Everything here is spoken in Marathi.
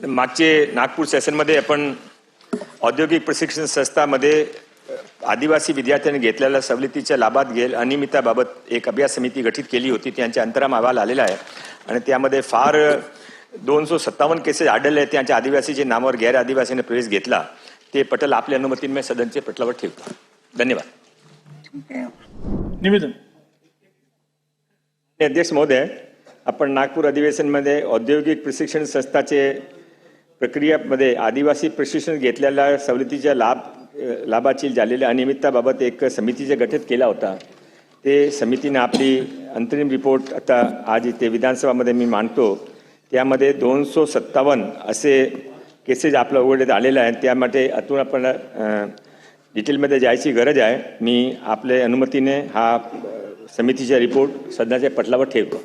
मागचे नागपूर सेशनमध्ये आपण औद्योगिक प्रशिक्षण संस्थामध्ये आदिवासी विद्यार्थ्यांनी घेतलेल्या सवलतीच्या लाभात घेल अनियमिताबाबत एक अभ्यास समिती गठीत केली होती त्यांच्या अंतराम अहवाल आलेला आहे. आणि त्यामध्ये फार दोनशे सत्तावन्न केसेस आढळले आहेत. त्यांच्या आदिवासीच्या नावावर गैर आदिवासीने प्रवेश घेतला ते पटल आपल्या अनुमतीने सदनचे पटलावर ठेवतो. धन्यवाद. निवेदन. अध्यक्ष महोदय आपण नागपूर अधिवेशनमध्ये औद्योगिक प्रशिक्षण संस्थाचे प्रक्रियामध्ये आदिवासी प्रशिक्षण घेतलेल्या सवलतीच्या लाभ लाभाची झालेल्या अनियमितताबाबत एक समितीचे गठीत केला होता. ते समितीने आपली अंतरिम रिपोर्ट आता आज इथे विधानसभामध्ये मी मांडतो. त्यामध्ये दोनशे सत्तावन्न असे केसेस आपल्या उघडण्यात आलेले आहेत. त्यामध्ये अतून आपण डिटेलमध्ये जायची गरज आहे. मी आपल्या अनुमतीने हा समितीचा रिपोर्ट सध्याच्या पटलावर ठेवतो.